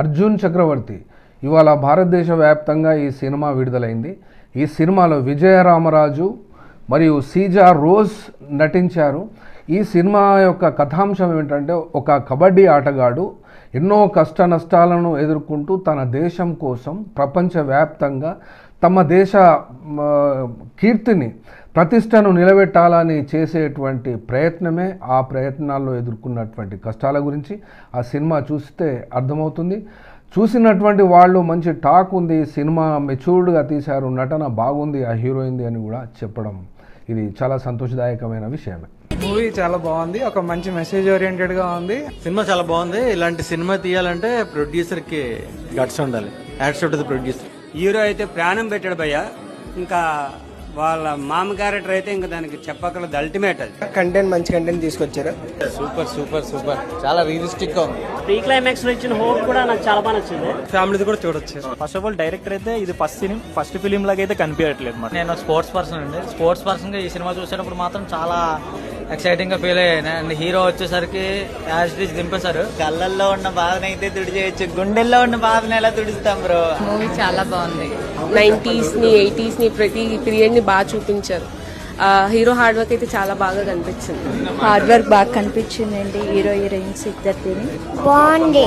అర్జున్ చక్రవర్తి ఇవాళ భారతదేశ వ్యాప్తంగా ఈ సినిమా విడుదలైంది. ఈ సినిమాలో విజయరామరాజు మరియు సీజా రోజ్ నటించారు. ఈ సినిమా యొక్క కథాంశం ఏమిటంటే ఒక కబడ్డీ ఆటగాడు ఎన్నో కష్ట నష్టాలను ఎదుర్కొంటూ తన దేశం కోసం ప్రపంచవ్యాప్తంగా తమ దేశ కీర్తిని ప్రతిష్టను నిలబెట్టాలని చేసేటువంటి ప్రయత్నమే ఆ ప్రయత్నాల్లో ఎదుర్కొన్నటువంటి కష్టాల గురించి ఆ సినిమా చూస్తే అర్థమవుతుంది. చూసినటువంటి వాళ్ళు మంచి టాక్ ఉంది సినిమా మెచ్యూర్డ్గా తీశారు నటన బాగుంది ఆ హీరోయింది అని కూడా చెప్పడం ఇది చాలా సంతోషదాయకమైన విషయమే. మూవీ చాలా బాగుంది ఒక మంచి మెసేజ్ ఓరియంటెడ్గా ఉంది. సినిమా చాలా బాగుంది ఇలాంటి సినిమా తీయాలంటే ప్రొడ్యూసర్కి గట్స్ ఉండాలి. యాడ్స్ ప్రొడ్యూసర్ హీరో అయితే ప్రాణం పెట్టాడు భయ్య. ఇంకా వాళ్ళ మామ క్యారెక్టర్ అయితే ఇంకా దానికి చెప్పగలదు అల్టిమేట్ అది. కంటెంట్ మంచి కంటెంట్ తీసుకొచ్చారు. Super super super. చాలా రియలిస్టిక్గా ఉంది. ప్రీ క్లైమాక్స్లో ఇచ్చిన హోప్ కూడా నాకు చాలా బాగా నచ్చింది. ఫ్యామిలీది కూడా చూడొచ్చు. ఫస్ట్ ఆఫ్ ఆల్ డైరెక్టర్ అయితే ఇది ఫస్ట్ సినిమా ఫస్ట్ ఫిలిం లాగా అయితే కనిపించట్లేదు నేను స్పోర్ట్స్ పర్సన్ అండి. స్పోర్ట్స్ పర్సన్గా ఈ సినిమా చూసేటప్పుడు మాత్రం చాలా ఎక్సైటింగ్గా ఫీల్ అయ్యాను అండ్ హీరో వచ్చేసరికి యాజ్ ఇట్ ఈస్ దింపేశారు. కళ్ళల్లో ఉన్న బాధను అయితే తుడిచేయచ్చు గుండెల్లో ఉన్న బాధను ఎలా తుడుస్తాం బ్రో మూవీ చాలా బాగుంది. నైంటీస్ని ఎయిటీస్ని ప్రతి పీరియడ్ని బాగా చూపించారు. ఆ, హీరో హార్డ్ వర్క్ అయితే చాలా బాగా కనిపించింది. హార్డ్ వర్క్ బాగా కనిపించిందండి హీరో హీరోయిన్స్ ఇద్దరిని బాగుంది.